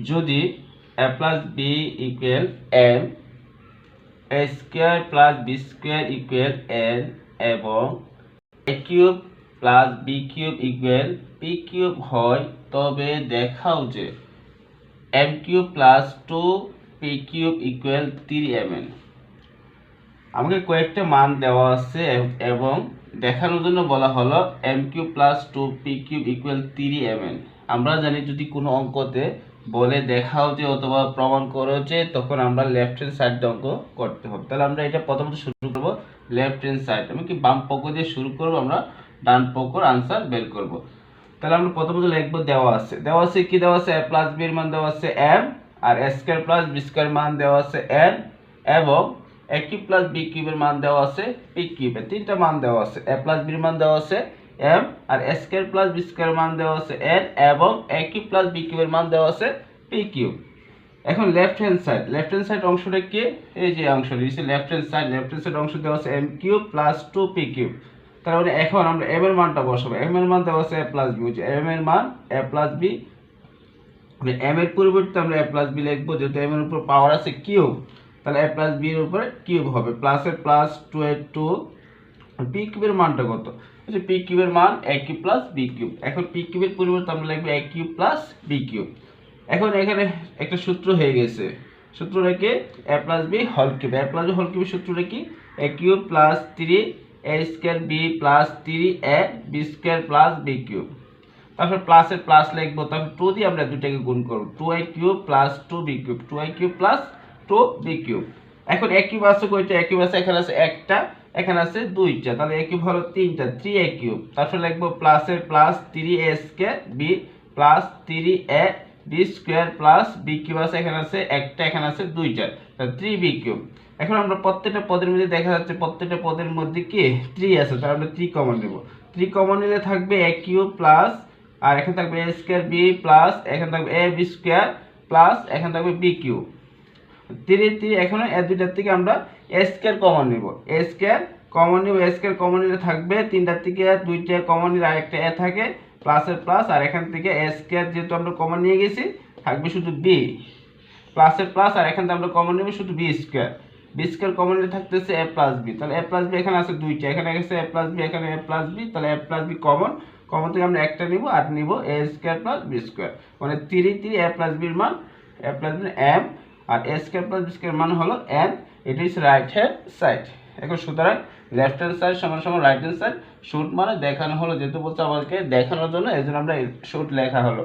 যদি A plus B equal M A square plus B square equal N এবং A cube plus B cube equal P cube হয়, তবে দেখাও যে M cube plus two P cube equal three M N আমাকে কয়েকটা মান দেওয়া আছে এবং দেখানোর জন্য বলা হলো M cube plus two P cube equal three M N আমরা জানি যদি কোনো অঙ্কতে বলে দেখাও যে অথবা প্রমাণ করো যে তখন আমরা লেফট হ্যান্ড সাইড অঙ্ক করতে হবে। তাহলে আমরা এটা প্রথমত শুরু করব লেফট হ্যান্ড সাইড আমি কি বাম পক্ষ দিয়ে শুরু করব, আমরা ডান পক্ষর আনসার বের করব। তাহলে আমরা প্রথমত লিখব দেওয়া আছে। দেওয়া আছে কি দেওয়া আছে? এ প্লাস বি এর মান দেওয়া আছে M R A square plus B square মান দেওয়া আছে এন এবং এ কিউব প্লাস বি কিউবের মান দেওয়া আছে পি কিউবের তিনটা মান দেওয়া আছে। এ প্লাস বির মান দেওয়া আছে M R A square plus B square মান দেওয়া আছে এন এবং এ কিউব প্লাস বি কিউবের মান দেওয়া আছে পি কিউব এখন left hand side left hand side অংশটা কি? এই যে অংশ অংশটি left hand side left hand side অংশ দেওয়া আছে M cube plus two P cube মানে এখন আমরা এম এর মানটা বসাবো। এম এর মান দেওয়া আছে এ প্লাস বি এম এর মান এ প্লাস বি এম এর পরিবর্তে আমরা এ প্লাস বি লিখব, যেহেতু এম এর উপর পাওয়ার আছে কিউব তাহলে এ প্লাস বি এর উপরে কিউব হবে। প্লাসের প্লাস টু এর টু পি কিউবের মানটা কত? হচ্ছে পি কিউবের মান A cube plus B cube. এখন পি কিউবের পরিবর্তে আমরা লিখব A cube plus B cube. এখন এখানে একটা সূত্র হয়ে গেছে। সূত্র রেখে এ প্লাস বি হল কিউব এ প্লাস হল কিউবের সূত্র রেখে A cube plus three A square B plus three A B square plus B cube. তারপর প্লাসের প্লাস লিখব, তারপর টু দিয়ে আমরা দুটাকে গুণ করব। Two I cube plus two B cube. Two I cube plus two B cube. এখন এক কিউব আছে কয়টা? এক কিউব আছে এখানে আছে একটা। এখানে আছে দুইটা, তাহলে এক কিউব হলো তিনটা থ্রি এ কিউব। তারপর লিখব প্লাসের plus three A square B plus three A B square plus B cube আছে, এখানে আছে একটা, এখানে আছে দুইটা থ্রি বি কিউব। এখন আমরা প্রত্যেকটা পদের মধ্যে দেখা যাচ্ছে প্রত্যেকটা পদের মধ্যে কি? থ্রি আছে, তাহলে আমরা থ্রি কমন নেব। থ্রি কমন নিলে থাকবে এ কিউব প্লাস আর এখানে থাকবে এ স্কোয়ার বি প্লাস এখানে থাকবে এ বি স্কোয়ার প্লাস এখানে থাকবে বি কিউ তিরি তিরি এখানে এ দুইটার থেকে আমরা স্কোয়ার কমন নিব। স্কোয়ার কমন নিব স্কোয়ার কমন থাকবে তিনটার থেকে দুইটা কমন নিলে আরেকটা এ থাকে প্লাসের প্লাস আর এখান থেকে স্কোয়ার যেহেতু আমরা কমন নিয়ে গেছি, থাকবে শুধু বি প্লাসের প্লাস আর এখান থেকে আমরা কমন নেব শুধু B square. B square common নিলে থাকতেছে এ প্লাস বি তাহলে এ প্লাস বি এখানে আছে দুইটা, এখানে আছে এ প্লাস বি এখানে এ প্লাস বি তাহলে A plus B common common থেকে আমরা একটা নিব আর নিব A square plus B square মানে তিরি তিরি এ প্লাস বির মান, এ প্লাস বি এম আর এ স্কোয়ার প্লাস বি মান হলো N it is right hand side এখন সুতরাং লেফট হ্যান্ড সাইড সমান সমান রাইট হ্যান্ড সাইড শুট মানে দেখানো হলো, যেহেতু বলছে আমাদেরকে দেখানোর জন্য এই জন্য আমরা শুট লেখা হলো।